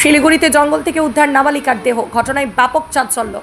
শিলিগুড়িতে জঙ্গল থেকে উদ্ধার নাবালিকার দেহ। ঘটনায় ব্যাপক চাঞ্চল্য।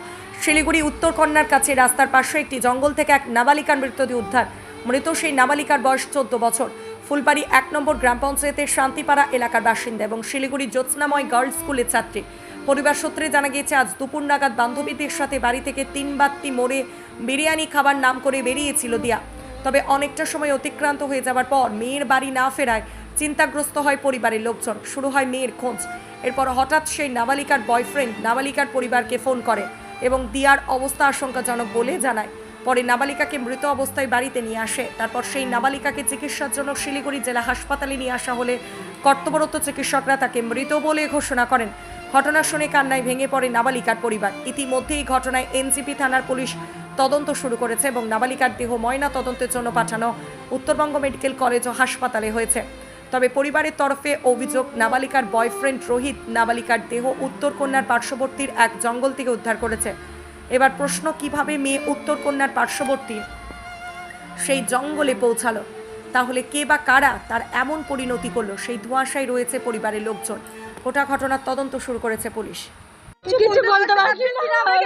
শিলিগুড়ি উত্তর কন্যার কাছে রাস্তার পাশে একটি জঙ্গল থেকে এক নাবালিকার মৃতদেহ উদ্ধার। মৃত সেই নাবালিকার বয়স চোদ্দ বছর। ফুলবাড়ি এক নম্বর গ্রাম পঞ্চায়েতের শান্তিপাড়া এলাকার বাসিন্দা এবং শিলিগুড়ি জ্যোৎস্নাময় গার্লস স্কুলের ছাত্রী। পরিবার সূত্রে জানা গিয়েছে, আজ দুপুর নাগাদ বান্ধবীদের সাথে বাড়ি থেকে তিন বাত্তি মোড়ে বিরিয়ানি খাবার নাম করে বেরিয়েছিল দিয়া। তবে অনেকটা সময় অতিক্রান্ত হয়ে যাওয়ার পর মেয়ের বাড়ি না ফেরায় চিন্তাগ্রস্ত হয় পরিবারের লোকজন। শুরু হয় মেয়ের খোঁজ। এরপর হঠাৎ সেই নাবালিকার বয়ফ্রেন্ড নাবালিকার পরিবারকে ফোন করে এবং দিয়ার অবস্থা আশঙ্কাজনক বলে জানায়। পরে নাবালিকাকে মৃত অবস্থায় বাড়িতে নিয়ে আসে। তারপর সেই নাবালিকাকে চিকিৎসার জন্য শিলিগুড়ি জেলা হাসপাতালে নিয়ে আসা হলে কর্তব্যরত চিকিৎসকরা তাকে মৃত বলে ঘোষণা করেন। ঘটনা শুনে কান্নায় ভেঙে পড়ে নাবালিকার পরিবার। ইতিমধ্যে এই ঘটনায় এনসিপি থানার পুলিশ তদন্ত শুরু করেছে এবং নাবালিকার দেহ ময়না তদন্তের জন্য পাঠানো উত্তরবঙ্গ মেডিকেল কলেজ ও হাসপাতালে হয়েছে। তবে পরিবারের তরফে অভিযোগ, নাবালিকার বয়ফ্রেন্ড রোহিত, নাবালিকার দেহ উত্তর কন্যার পার্শ্ববর্তীর এক জঙ্গল থেকে উদ্ধার করেছে। এবার প্রশ্ন, কীভাবে মেয়ে উত্তর কন্যার পার্শ্ববর্তী সেই জঙ্গলে পৌঁছালো? তাহলে কে বা কারা তার এমন পরিণতি করল? সেই ধোঁয়াশায় রয়েছে পরিবারের লোকজন। গোটা ঘটনার তদন্ত শুরু করেছে পুলিশ। কিছু বলতে পারছি না। আরে,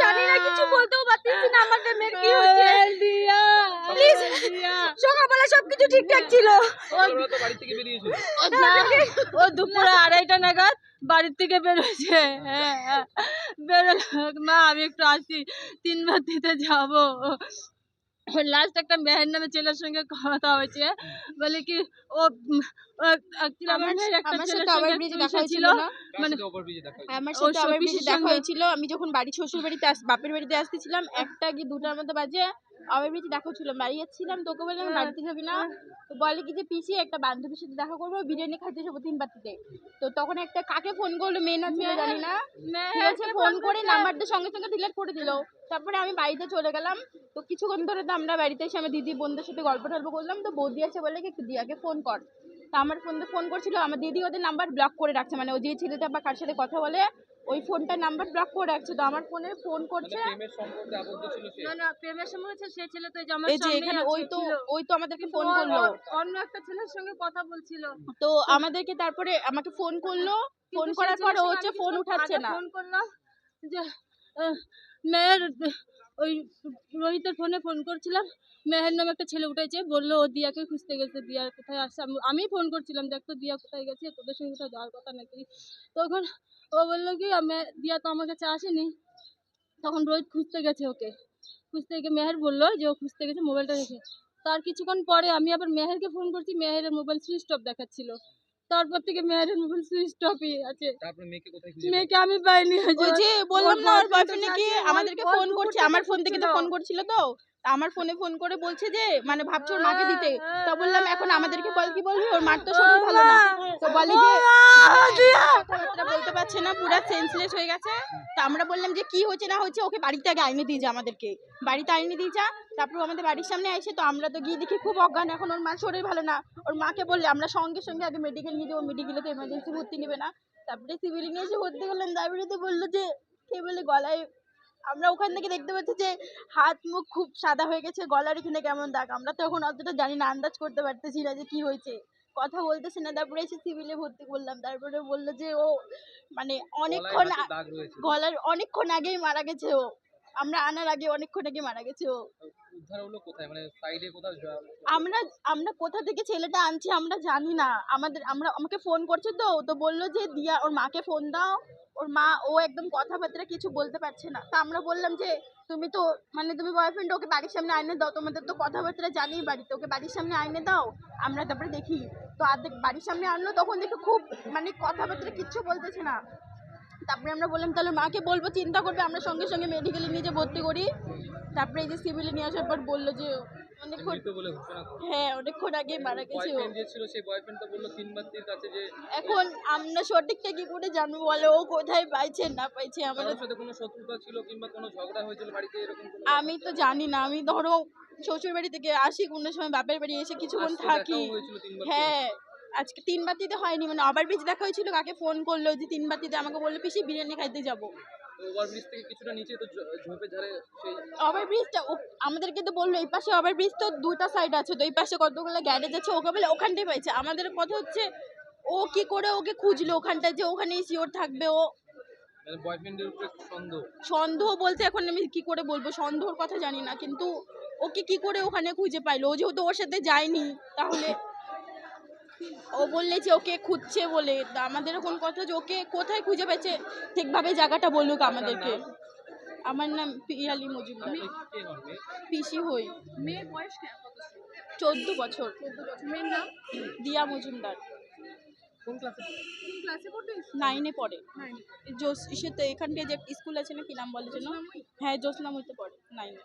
জানি না কিছু বলতেও পারতেছি না। আমাদের মেয়ের কি হয়েছে। সকালবেলা সবকিছু ঠিকঠাক ছিল। ওরা তো বাড়ি থেকে ও দুপুরে আড়াইটা নাগাদ বাড়ির থেকে বেরোছে হ্যাঁ, হ্যাঁ। বেরোলো মা আমি একটু আসি। তিন দিতে যাব। লাস্ট একটা মেহের নামে ছেলের সঙ্গে কথা হয়েছে। বলে কি ও মানে আমি যখন বাড়ি শ্বশুর বাড়িতে আস বাপের বাড়িতে আসতেছিলাম একটা কি দুটার মতো বাজে আবার ব্রিজে দেখা হচ্ছিল বাড়ি যাচ্ছিলাম তোকে বললাম হ্যাঁ, বাড়িতে যাবি না? তো বলে কি যে পিছিয়ে একটা বান্ধবীর সাথে দেখা করব বিরিয়ানি খাইতে যাব তিন বাতিতে তো তখন একটা কাকে ফোন করল মেয়ে না ছিল জানি না। ঠিক আছে ফোন করে নাম্বারটা সঙ্গে সঙ্গে ডিলিট করে দিল। তারপরে আমি বাড়িতে চলে গেলাম। তো কিছুক্ষণ ধরে তো আমরা বাড়িতে এসে আমি দিদি বোনদের সাথে গল্প টল্প করলাম। তো বৌদি আছে বলে কি একটু দিয়াকে ফোন কর। তা আমার ফোন ফোন করছিল আমার দিদি ওদের নাম্বার ব্লক করে রাখছে। মানে ও যে ছেলেটা বা কার সাথে কথা বলে ওই ফোনটার নাম্বার ব্লক করে রাখছে তো আমার ফোনে ফোন করছে। প্রেমের সম্পর্কে আবদ্ধ ছিল সে? না না প্রেমের সম্পর্কে সে ছেলে তো এই যে আমার এই যে এখানে ওই তো ওই তো আমাদেরকে ফোন করল। অন্য একটা ছেলের সঙ্গে কথা বলছিল। তো আমাদেরকে তারপরে আমাকে ফোন করল। ফোন করার পর ও হচ্ছে ফোন উঠাচ্ছে না। ফোন করল যে মেয়ের, ওই রোহিতের ফোনে ফোন করছিলাম। মেহের নামে একটা ছেলে উঠেছে, বলল, ও দিয়াকে খুঁজতে গেছে, দিয়া কোথায় আসছে? আমি- ফোন করছিলাম, দেখ তো, দিয়া কোথায় গেছে? তোদের সঙ্গে কোথাও যাওয়ার কথা নাকি? তখন ও বলল, কি দিয়া তো আমার কাছে আসেনি। তখন রোহিত খুঁজতে গেছে ওকে। খুঁজতে গিয়ে মেহের বলল যে, ও খুঁজতে গেছে, মোবাইলটা রেখে। তার কিছুক্ষণ পরে আমি আবার মেহেরকে ফোন করছি, মেহের মোবাইল সুইচ অফ দেখাচ্ছিল। তারপর থেকে মেয়ের মোবাইল সুইচ টপি আছে। তারপর মেয়েকে কোথায় খুঁজে মেয়েকে আমি পাইনি। ওই যে বললাম না ওর বয়ফ্রেন্ড নাকি কি আমাদেরকে ফোন করছে আমার ফোন থেকে তো ফোন করছিল তা। আমার ফোনে ফোন করে বলছে যে মানে ভাবছ ওর মাকে দিতে। তা বললাম এখন আমাদেরকে বল কি বলবি? ওর মার তো শরীর ভালো না। তো বলে যে কথাবার্তা বলতে পারছে না পুরো সেন্সলেস হয়ে গেছে। তা আমরা বললাম যে কি হচ্ছে না হচ্ছে ওকে বাড়িতে আগে আইনে দিয়ে যা আমাদেরকে। বাড়িতে আইনে দিয়ে যা তারপর আমাদের বাড়ির সামনে আসে তো আমরা তো গিয়ে দেখি খুব অজ্ঞান এখন ওর মার শরীর ভালো না। ওর মাকে বললে আমরা সঙ্গে সঙ্গে আগে মেডিকেল নিয়ে যাব মেডিকেলে তো এমার্জেন্সি ভর্তি নেবে না। তারপরে সিভিল নিয়ে এসে ভর্তি করলাম তারপরে তো বলল যে কে বলে গলায় আমরা ওখান থেকে দেখতে পাচ্ছি যে হাত মুখ খুব সাদা হয়ে গেছে গলার এখানে কেমন দাগ? আমরা তো এখন অতটা জানি না আন্দাজ করতে পারতেছি না যে কি হয়েছে। কথা বলতেছে না তারপরে এসে সিভিলে ভর্তি করলাম। তারপরে বলল যে ও মানে অনেকক্ষণ গলার অনেকক্ষণ আগেই মারা গেছে ও। আমরা আনার আগে অনেকক্ষণ আগে মারা গেছে ও। উদ্ধার হলো কোথায়? মানে সাইডে কোথাও আমরা আমরা কোথা থেকে ছেলেটা আনছি আমরা জানি না। আমাদের আমরা আমাকে ফোন করছে তো তো বলল যে দিয়া ওর মাকে ফোন দাও। ওর মা, ও একদম কথাবার্তা কিছু বলতে পারছে না। তা আমরা বললাম যে, তুমি তো মানে তুমি বয়ফ্রেন্ড ওকে বাড়ির সামনে আইনে দাও। তোমাদের তো কথাবার্তা জানি বাড়িতে। ওকে বাড়ির সামনে আইনে দাও, আমরা তারপরে দেখি। তো আর্ধেক বাড়ির সামনে আনলো, তখন দেখি খুব মানে কথাবার্তা কিচ্ছু বলতেছে না। তারপরে আমরা বললাম, তাহলে মাকে বলব, চিন্তা করবে, আমরা সঙ্গে সঙ্গে মেডিকেলে নিয়ে যেয়ে ভর্তি করি। তারপরে এই যে সিভিলে নিয়ে আসার পর বলল যে অনেকক্ষণ বলে ঘোষণা হ্যাঁ অনেকক্ষণ আগে মারা গেছে ও। বয়ফ্রেন্ড যে ছিল সেই বয়ফ্রেন্ড তো বলল তিন বাত্তির কাছে যে এখন আমরা সঠিকটা কি করে জানব বলো? ও কোথায় পাইছে না পাইছে আমরা সাথে কোনো শত্রুতা ছিল কিংবা কোনো ঝগড়া হয়েছিল বাড়িতে এরকম কোনো আমি তো জানি না। আমি ধরো শ্বশুর বাড়ি থেকে আসি কোনো সময় বাপের বাড়ি এসে কিছুক্ষণ থাকি। হ্যাঁ আজকে তিন বাতিতে হয়নি। মানে আবার বেঁচে দেখা হয়েছিল কাকে ফোন করল যে তিন বাতিতে আমাকে বলল পিসি বিরিয়ানি খাইতে যাব। ওভারব্রিজ থেকে কিছুটা নিচে তো ঝোপে ঝাড়ে সেই ওভার ব্রিজটা আমাদেরকে তো বলল এই পাশে ওভার ব্রিজ তো দুটা সাইড আছে তো এই পাশে কতগুলো গ্যারেজ আছে? ওকে বলে ওখানটাই পাইছে আমাদের কথা হচ্ছে ও কি করে ওকে খুঁজলো ওখানটা যে ওখানেই শিওর থাকবে ও? মানে বয়ফ্রেন্ডের উপরে সন্দেহ। সন্দেহ বলতে এখন আমি কি করে বলব সন্দেহর কথা জানি না কিন্তু ওকে কি করে ওখানে খুঁজে পাইলো? ও যেহেতু ওর সাথে যায়নি তাহলে ও বললে যে ওকে খুঁজছে বলে। তা আমাদের এখন কথা যে ওকে কোথায় খুঁজে পেয়েছে? ঠিকভাবে জায়গাটা বলুক আমাদেরকে। আমার নাম পিয়ালি মজুমদার? পিসি হই। মেয়ের বয়স চোদ্দ বছর। মেয়ের নাম? দিয়া মজুমদার। কোন ক্লাসে? কোন ক্লাসে নাইনে পড়ে। জোস ইসেতে এখানকে যে স্কুল আছে না কি নাম বলে যেন? হ্যাঁ জ্যোৎস্না মইতে পড়ে। নাইনে